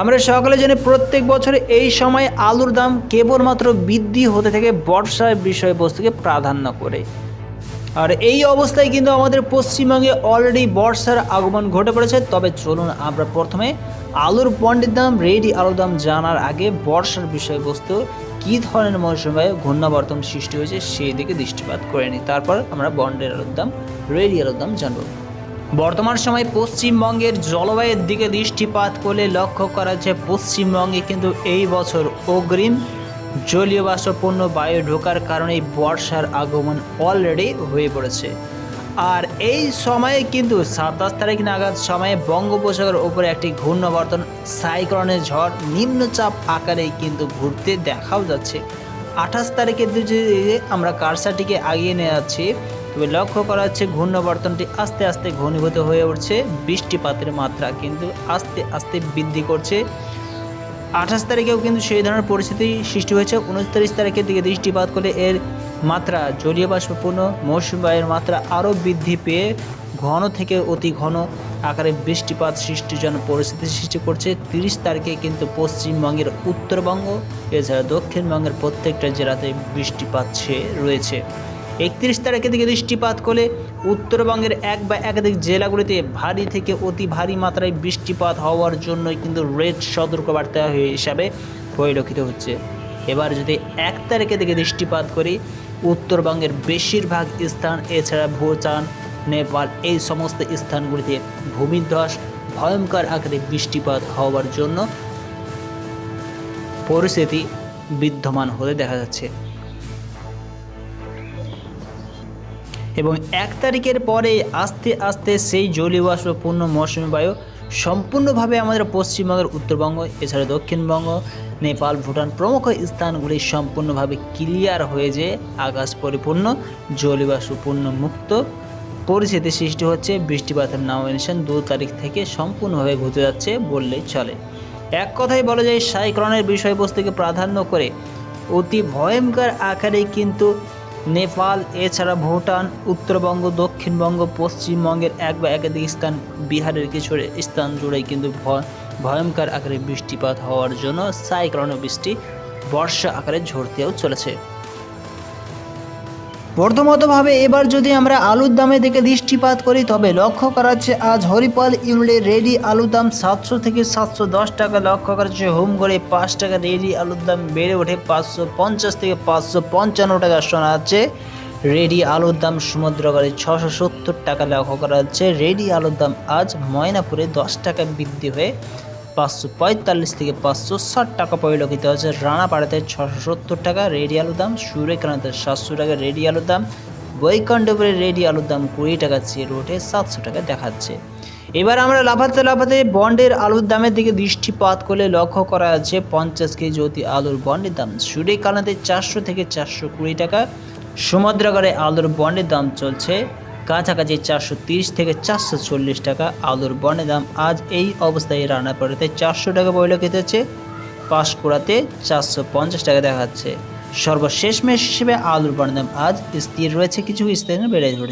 আমরা সকলে জানি প্রত্যেক বছর এই সময় আলুর দাম কেবলমাত্র বৃদ্ধি হতে থাকে বর্ষার বিষয়বস্তুকে প্রাধান্য করে। আর এই অবস্থায় কিন্তু আমাদের পশ্চিমবঙ্গে অলরেডি বর্ষার আগমন ঘটে পড়েছে। তবে চলুন আমরা প্রথমে আলুর বন্ডের দাম রেডি আলুর দাম জানার আগে বর্ষার বিষয়বস্তু কী ধরনের মৌসুমে ঘূর্ণাবর্তন সৃষ্টি হয়েছে সেই দিকে দৃষ্টিপাত করে নিই। তারপর আমরা বন্ডের আলুর দাম রেডি আলুর দাম জানব। বর্তমান সময় পশ্চিমবঙ্গের জলবায়ুর দিকে দৃষ্টিপাত করলে লক্ষ্য করা যায় পশ্চিমবঙ্গে কিন্তু এই বছর অগ্রিম জলীয় বাষ্পপূর্ণ বায়ু ঢোকার কারণে বর্ষার আগমন অলরেডি হয়ে পড়েছে। আর এই সময়ে কিন্তু সাতাশ তারিখ নাগাদ সময়ে বঙ্গোপসাগরের উপরে একটি ঘূর্ণবর্তন, সাইক্লোনের ঝড়, নিম্নচাপ আকারে কিন্তু ঘুরতে দেখাও যাচ্ছে। আঠাশ তারিখের দিকে আমরা কারসাটিকে আগিয়ে নিয়ে যাচ্ছি। তবে লক্ষ্য করা হচ্ছে ঘূর্ণাবর্তনটি আস্তে আস্তে ঘনীভূত হয়ে উঠছে। বৃষ্টিপাতের মাত্রা কিন্তু আস্তে আস্তে বৃদ্ধি করছে। আঠাশ তারিখেও কিন্তু সেই ধরনের পরিস্থিতি সৃষ্টি হয়েছে। উনত্রিশ তারিখের দিকে দৃষ্টিপাত করলে এর মাত্রা জলীয় বাষ্পপূর্ণ মৌসুমী বায়ুর মাত্রা আরও বৃদ্ধি পেয়ে ঘন থেকে অতি ঘন আকারে বৃষ্টিপাত সৃষ্টির জন্য পরিস্থিতি সৃষ্টি করছে। তিরিশ তারিখে কিন্তু পশ্চিমবঙ্গের উত্তরবঙ্গ, এছাড়া দক্ষিণবঙ্গের প্রত্যেকটা জেলাতে বৃষ্টিপাত ছেয়ে রয়েছে। একত্রিশ তারিখের দিকে দৃষ্টিপাত করলে উত্তরবঙ্গের এক বা একাধিক জেলাগুলিতে ভারী থেকে অতি ভারী মাত্রায় বৃষ্টিপাত হওয়ার জন্যই কিন্তু রেড সতর্কবার্তা হিসাবে পরিলক্ষিত হচ্ছে। এবার যদি এক তারিখের দিকে দৃষ্টিপাত করি, উত্তরবঙ্গের বেশিরভাগ স্থান, এছাড়া ভুটান, নেপাল, এই সমস্ত স্থানগুলিতে ভূমিধ্বস, ভয়ঙ্কর আকারে বৃষ্টিপাত হওয়ার জন্য পরিস্থিতি বিদ্যমান হতে দেখা যাচ্ছে। এবং এক তারিখের পরে আস্তে আস্তে সেই জলীয় বাষ্পপূর্ণ মৌসুমী বায়ু সম্পূর্ণভাবে আমাদের পশ্চিমবঙ্গের উত্তরবঙ্গ, এছাড়া দক্ষিণবঙ্গ, নেপাল, ভুটান প্রমুখ স্থানগুলি সম্পূর্ণভাবে ক্লিয়ার হয়ে যে আকাশ পরিপূর্ণ, জলীয় বাষ্পপূর্ণ মুক্ত। পরিস্থিতি সৃষ্টি হচ্ছে, বৃষ্টিপাতের নামিনেশন দু তারিখ থেকে সম্পূর্ণভাবে ঘুরতে যাচ্ছে বললেই চলে। এক কথাই বলা যায়, সাইক্লনের বিষয়বস্তুকে প্রাধান্য করে অতি ভয়ঙ্কর আকারে কিন্তু নেপাল, এছাড়া ভুটান, উত্তরবঙ্গ, দক্ষিণবঙ্গ, পশ্চিমবঙ্গের এক বা একাধিক স্থান বিহারের কিছু স্থান জুড়ে কিন্তু ভয়ঙ্কর আকারে বৃষ্টিপাত হওয়ার জন্য সাইক্লোন বৃষ্টি, বর্ষা আকারে ঝরতেও চলেছে। প্রথমতভাবে এবার যদি আমরা আলুর দামে দিকে দৃষ্টিপাত করি, তবে লক্ষ্য করা হচ্ছে আজ হরিপাল ইউনিটে রেডি আলুর দাম সাতশো থেকে সাতশো দশ টাকা। লক্ষ্য করা হচ্ছে হোম করে পাঁচ টাকা রেডি আলুর দাম বেড়ে ওঠে পাঁচশো পঞ্চাশ থেকে পাঁচশো পঞ্চান্ন টাকা শোনা যাচ্ছে রেডি আলুর দাম সমুদ্রগড়ে ছশো সত্তর টাকা। লক্ষ্য করা যাচ্ছে রেডি আলুর দাম আজ ময়নাপুরে দশ টাকা বৃদ্ধি হয়ে পাঁচশো পঁয়তাল্লিশ থেকে পাঁচশো ষাট টাকা পরিলক্ষিত হয়েছে। রানাপাড়াতে ছশো সত্তর টাকা রেডি আলুর দাম সুরেখানাতে সাতশো টাকা রেডি আলুর দাম, বৈকণ্ঠপুরে রেডি আলুর দাম কুড়ি টাকা চেয়ে ওঠে সাতশো টাকা দেখাচ্ছে। এবার আমরা লাফাতে লাফাতে বন্ডের আলুর দামের দিকে দৃষ্টিপাত করলে লক্ষ্য করা যাচ্ছে পঞ্চাশ কেজি অতি আলুর বন্ডের দাম। সুরেখানাতে চারশো থেকে চারশো কুড়ি টাকা সমুদ্রগড়ে আলুর বন্ডের দাম চলছে কাছাকাছি চারশো থেকে চারশো চল্লিশ টাকা আলুর বনের দাম আজ এই অবস্থায় রান্নাপাড়াতে চারশো টাকা পরিলক্ষিত হচ্ছে পাঁশকুড়াতে চারশো পঞ্চাশ টাকা দেখাচ্ছে। সর্বশেষ মেশ হিসেবে আলুর বনের দাম আজ স্থির রয়েছে, কিছু স্থানে বেড়ে ধরেছে।